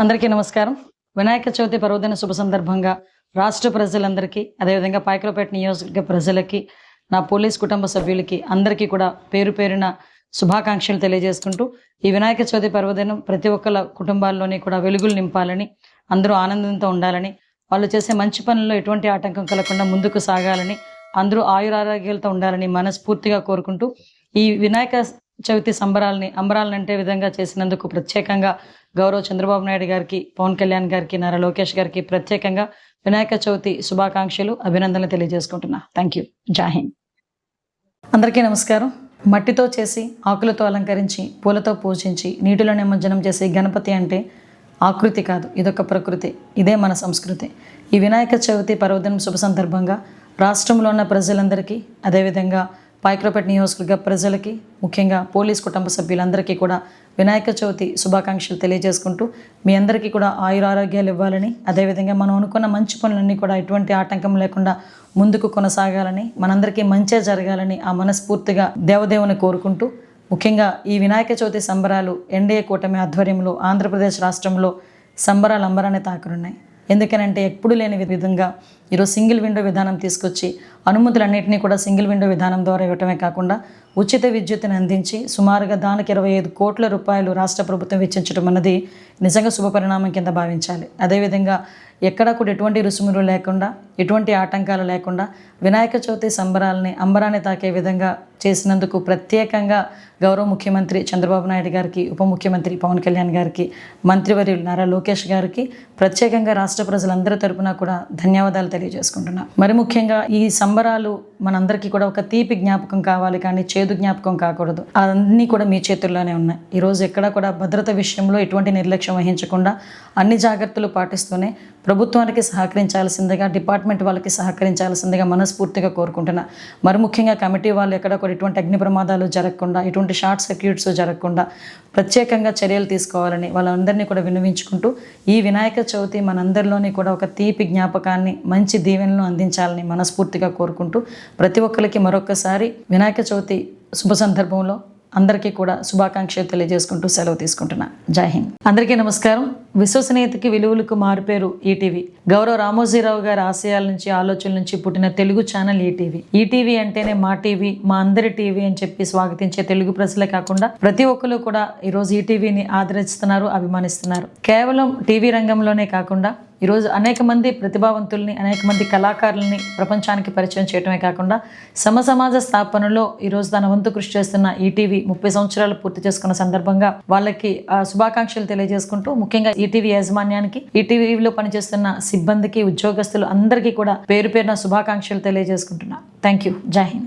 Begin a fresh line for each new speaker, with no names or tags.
అందరికీ నమస్కారం. వినాయక చవితి పర్వదిన శుభ సందర్భంగా రాష్ట్ర ప్రజలందరికీ అదేవిధంగా పాయకులపేట నియోజకవర్గ ప్రజలకి నా పోలీస్ కుటుంబ సభ్యులకి అందరికీ కూడా పేరు పేరున శుభాకాంక్షలు తెలియజేసుకుంటూ ఈ వినాయక చవితి పర్వదినం ప్రతి ఒక్కళ్ళ కుటుంబాల్లోని కూడా వెలుగులు నింపాలని అందరూ ఆనందంతో ఉండాలని వాళ్ళు చేసే మంచి పనుల్లో ఎటువంటి ఆటంకం కలగకుండా ముందుకు సాగాలని అందరూ ఆయురారోగ్యాలతో ఉండాలని మనస్ఫూర్తిగా కోరుకుంటూ ఈ వినాయక చవితి సంబరాలని అంబరాలనంటే విధంగా చేసినందుకు ప్రత్యేకంగా గౌరవ చంద్రబాబు నాయుడు గారికి పవన్ కళ్యాణ్ గారికి నారా లోకేష్ గారికి ప్రత్యేకంగా వినాయక చవితి శుభాకాంక్షలు అభినందనలు తెలియజేసుకుంటున్నా. థ్యాంక్ యూ జాహింద్ అందరికీ నమస్కారం. మట్టితో చేసి ఆకులతో అలంకరించి పూలతో పూజించి నీటిలో నిమజ్జనం చేసే గణపతి అంటే ఆకృతి కాదు ఇదొక ప్రకృతి. ఇదే మన సంస్కృతి. ఈ వినాయక చవితి పర్వదినం శుభ సందర్భంగా రాష్ట్రంలో ఉన్న ప్రజలందరికీ అదేవిధంగా పాయక్రోపేట నియోజకవర్గ ప్రజలకి ముఖ్యంగా పోలీస్ కుటుంబ సభ్యులందరికీ కూడా వినాయక చవితి శుభాకాంక్షలు తెలియజేసుకుంటూ మీ అందరికీ కూడా ఆయురారోగ్యాలు ఇవ్వాలని అదేవిధంగా మనం అనుకున్న మంచి పనులన్నీ కూడా ఎటువంటి ఆటంకం లేకుండా ముందుకు కొనసాగాలని మనందరికీ మంచే జరగాలని ఆ మనస్ఫూర్తిగా దేవదేవుని కోరుకుంటూ ముఖ్యంగా ఈ వినాయక చవితి సంబరాలు ఎన్డీఏ కూటమి ఆధ్వర్యంలో ఆంధ్రప్రదేశ్ రాష్ట్రంలో సంబరాలు అంబరాన్ని తాకరున్నాయి ఎందుకనంటే ఎప్పుడు లేని విధంగా ఈరోజు సింగిల్ విండో విధానం తీసుకొచ్చి అనుమతులన్నింటినీ కూడా సింగిల్ విండో విధానం ద్వారా ఇవ్వటమే కాకుండా ఉచిత విద్యుత్తుని అందించి సుమారుగా దానికి ఇరవై ఐదు కోట్ల రూపాయలు రాష్ట్ర ప్రభుత్వం వెచ్చించడం అన్నది నిజంగా శుభపరిణామం కింద భావించాలి. అదేవిధంగా ఎక్కడా కూడా ఎటువంటి రుసుములు లేకుండా ఎటువంటి ఆటంకాలు లేకుండా వినాయక చవితి సంబరాలని అంబరాన్ని తాకే విధంగా చేసినందుకు ప్రత్యేకంగా గౌరవ ముఖ్యమంత్రి చంద్రబాబు నాయుడు గారికి ఉప ముఖ్యమంత్రి పవన్ కళ్యాణ్ గారికి మంత్రివర్యులు నారా లోకేష్ గారికి ప్రత్యేకంగా రాష్ట్ర ప్రజలందరి తరపున కూడా ధన్యవాదాలు తెలియజేసుకుంటున్నా. మరి ముఖ్యంగా ఈ సంబరాలు మనందరికీ కూడా ఒక తీపి జ్ఞాపకం కావాలి కానీ చేదు జ్ఞాపకం కాకూడదు. అన్నీ కూడా మీ చేతుల్లోనే ఉన్నాయి. ఈరోజు ఎక్కడ కూడా భద్రత విషయంలో ఎటువంటి నిర్లక్ష్యం వహించకుండా అన్ని జాగ్రత్తలు పాటిస్తూనే ప్రభుత్వానికి సహకరించాల్సిందిగా డిపార్ట్మెంట్ వాళ్ళకి సహకరించాల్సిందిగా మనస్ఫూర్తిగా కోరుకుంటున్నా. మరి ముఖ్యంగా కమిటీ వాళ్ళు ఎక్కడ కూడా ఎటువంటి అగ్ని ప్రమాదాలు జరగకుండా ఎటువంటి షార్ట్ సర్క్యూట్స్ జరగకుండా ప్రత్యేకంగా చర్యలు తీసుకోవాలని వాళ్ళందరినీ కూడా విన్నవించుకుంటూ ఈ వినాయక చవితి మనందరిలోని కూడా ఒక తీపి జ్ఞాపకాన్ని మంచి దీవెనలను అందించాలని మనస్ఫూర్తిగా కోరుకుంటూ ప్రతి ఒక్కరికి మరొకసారి వినాయక చవితి శుభ సందర్భంలో అందరికీ కూడా శుభాకాంక్షలు తెలియజేసుకుంటూ సెలవు తీసుకుంటున్నా. జై హింద్. అందరికీ నమస్కారం. విశ్వసనీయతకి విలువలకు మారుపేరు ఈటీవీ. గౌరవ రామోజీరావు గారి ఆశయాల నుంచి ఆలోచనల నుంచి పుట్టిన తెలుగు ఛానల్ ఈటీవీ. ఈటీవీ అంటేనే మా టీవీ మా అందరి టీవీ అని చెప్పి స్వాగతించే తెలుగు ప్రజలే కాకుండా ప్రతి ఒక్కరు కూడా ఈరోజు ఈటీవీని ఆదరిస్తున్నారు అభిమానిస్తున్నారు. కేవలం టీవీ రంగంలోనే కాకుండా ఈరోజు అనేక మంది ప్రతిభావంతుల్ని అనేక మంది కళాకారుల్ని ప్రపంచానికి పరిచయం చేయడమే కాకుండా సమసమాజ స్థాపనలో ఈరోజు తన వంతు కృషి చేస్తున్న ఈటీవీ ముప్పై సంవత్సరాలు పూర్తి చేసుకున్న సందర్భంగా వాళ్ళకి శుభాకాంక్షలు తెలియజేసుకుంటూ ముఖ్యంగా ఈటీవీ యాజమాన్యానికి ఈటీవీలో పనిచేస్తున్న సిబ్బందికి ఉద్యోగస్తులు అందరికీ కూడా పేరు పేరున శుభాకాంక్షలు తెలియజేసుకుంటున్నా. Thank you. జై హింద్.